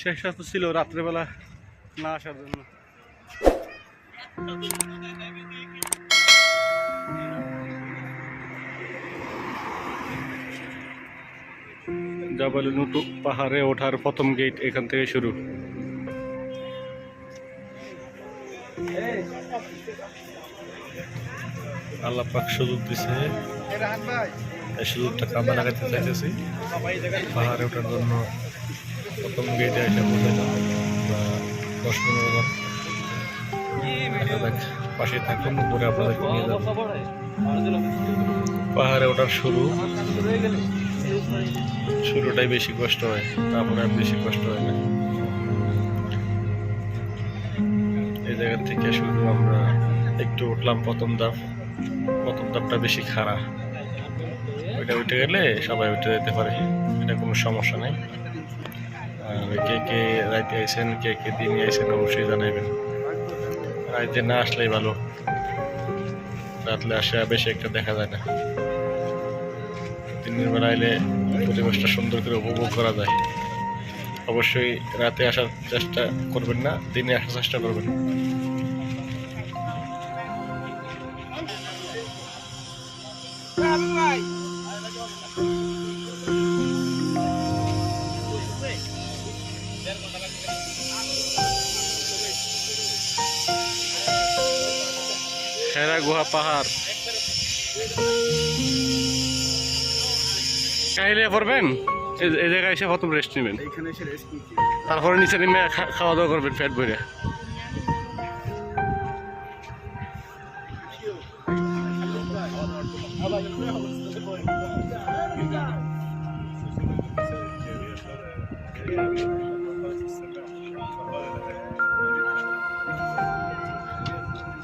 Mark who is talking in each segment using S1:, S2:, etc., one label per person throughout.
S1: শেষ রাস্তা ছিল রাত্রেবেলা না আসার জন্য। জাবাল নুটু পাহাড়ে ওঠার প্রথম গেট এখান থেকে শুরু। আল্লাহ পাক সুযোগ দিছে। এই সুযোগটা লাগাতে চাইতেছি। পাহাড়ে ওঠার জন্য প্রথম গেটে এসে পৌঁছাইলাম দশ পনেরো বার পাশে থাকুন উপরে আপনাদেরকে নিয়ে যাব। পাহাড়ে ওঠার শুরু। শুরুটাই বেশি কষ্ট হয়, তারপরে আর বেশি কষ্ট হয় না। এই জায়গা থেকে শুরু আমরা একটু উঠলাম প্রথম ধাপ। প্রথম ধাপটা বেশি খাড়া। ওইটা উঠে গেলে সবাই উঠে যেতে পারে এটা কোনো সমস্যা নেই আর কে কে রাইতে আইসেন কে কে দিনে আইসেন অবশ্যই জানাইবেন রাইতে না আসলেই ভালো রাতলে আসে বেশি একটা দেখা যায় না দিনের বেলা এলে পরিবেশটা সুন্দর করে উপভোগ করা যায় অবশ্যই রাতে আসার চেষ্টা করবেন না দিনে আসার চেষ্টা করবেন হেরা গুহা পাহাড়। কাহিলে পড়বেন? এই- জায়গায় এসে প্রথম রেস্ট নেবেন। তারপরে নিচে নেমে খাওয়া দাওয়া করবেন ফ্যাট ভরে।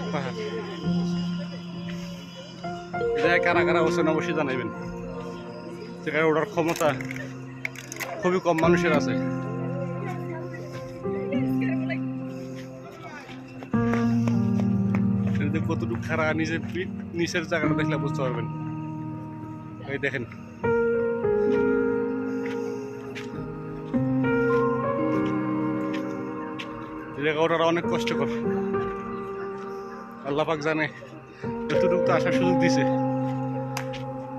S1: কষ্টদায়ক পাহাড়। কারা কারা বসেন অবশ্যই জানাইবেন। সেখানে ওঠার ক্ষমতা খুবই কম মানুষের আছে। কতটুকু খারা নিচে পিঠ নিচের জায়গাটা দেখলে বুঝতে পারবেন। এই দেখেন। জায়গা ওঠাটা অনেক কষ্টকর। আল্লাহ পাক জানে এতটুকু তো আসার সুযোগ দিছে।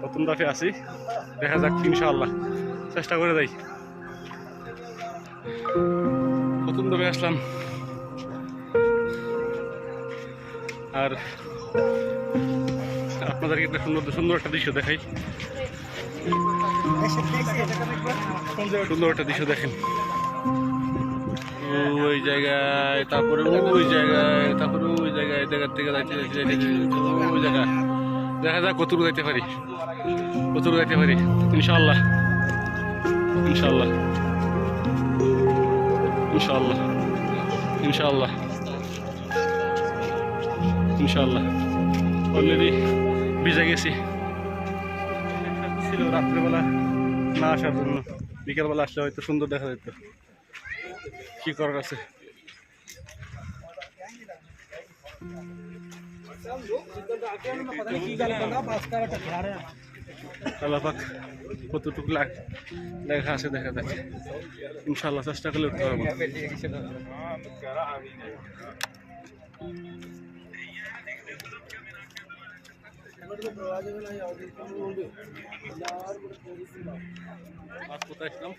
S1: প্রথম দাফে আছি, দেখা যাক ইনশাআল্লাহ। চেষ্টা করে যাই প্রথম দাফে আসলাম। আর আপনাদেরকে একটা সুন্দর সুন্দর একটা দৃশ্য দেখাই। সুন্দর একটা দৃশ্য দেখেন। ওই জায়গায়, তারপরে ওই জায়গায়, তারপরে ওই জায়গায় জায়গার থেকে ওই জায়গা। দেখা যাক কতটুকু যাইতে পারি। কতটুকু যাইতে পারি, ইনশাআল্লাহ। ইনশাআল্লাহ। ইনশাআল্লাহ। ইনশাআল্লাহ। ইনশাআল্লাহ। অলরেডি ভিজে গেছি। ছিল রাত্রেবেলা না আসার জন্য। বিকেলবেলা আসলে হয়তো সুন্দর দেখা যেত কি করার আছে? আল্লাপাক কতটুকু লাগ লেখা আছে দেখা যাক। ইনশাল্লাহ চেষ্টা করলে উঠতে পারব কোথায় আসলাম?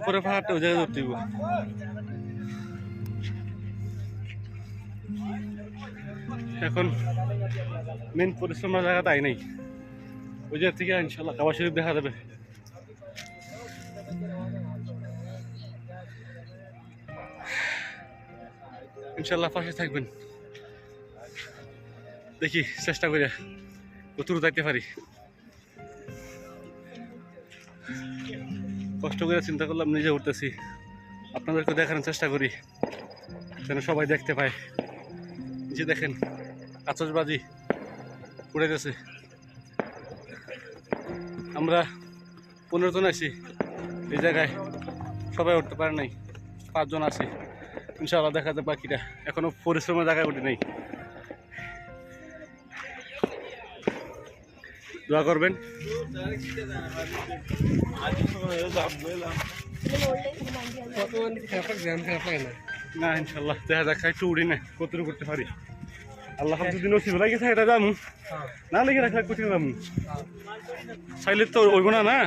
S1: উপরে পাহাড়টা, ওই জায়গায় ধরতে এখন মেন পরিশ্রমের জায়গা তাই নেই। ওই জায়গা থেকে ইনশাল্লাহ কাবা শরীফ দেখা যাবে। ইনশাল্লাহ পাশে থাকবেন। দেখি, চেষ্টা করে কতটুকু যাইতে পারি। কষ্ট করে চিন্তা করলাম, নিজে উঠতেছি। আপনাদেরকে দেখানোর চেষ্টা করি, যেন সবাই দেখতে পায়। যে দেখেন আতসবাজি উড়ে গেছে। আমরা পনেরো জন আছি, এই জায়গায় সবাই উঠতে পারে নাই, পাঁচজন আছি। ইনশাআল্লাহ দেখা যাবে বাকিটা। এখনও পরিশ্রমের জায়গায় উঠে নেই। দোয়া করবেন। না ইনশাল্লাহ দেখা যাক, একটু উড়ি না কতটুকু করতে পারি। আল্লাহ যদি নসিব লাগে এটা যাব না লেগে রাখলে কঠিন যাব চাইলে তো ওইব না না?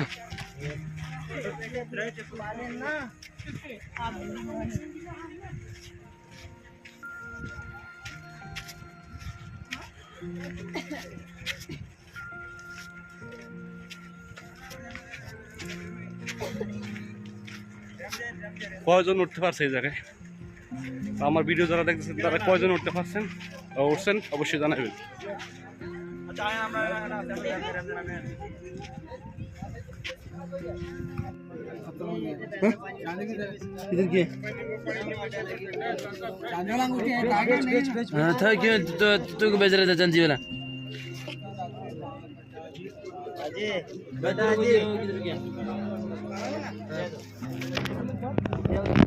S1: কয়জন উঠতে পারছে এই জায়গায়? আমার ভিডিও যারা দেখতেছেন, তারা কয়জন উঠতে পারছেন? উঠছেন, অবশ্যই জানাবেন।
S2: हाँ था क्यों तो तू को बेच रहे थे चंदी वाला
S3: Schmeine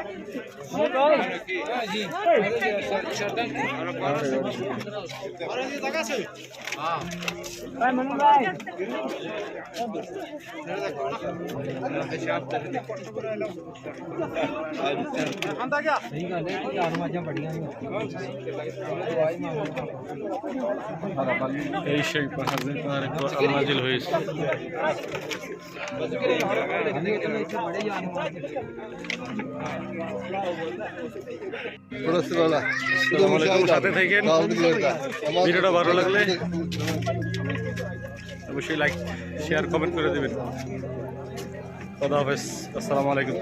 S1: এই সেই পাহাড়ের পাহাড়ে কোরআন নাজিল হয়েছে আসসালামু আলাইকুম, সাথে থাকেন। ভিডিওটা ভালো লাগলে অবশ্যই লাইক শেয়ার কমেন্ট করে দেবেন। খোদা হাফেজ। আসসালামু আলাইকুম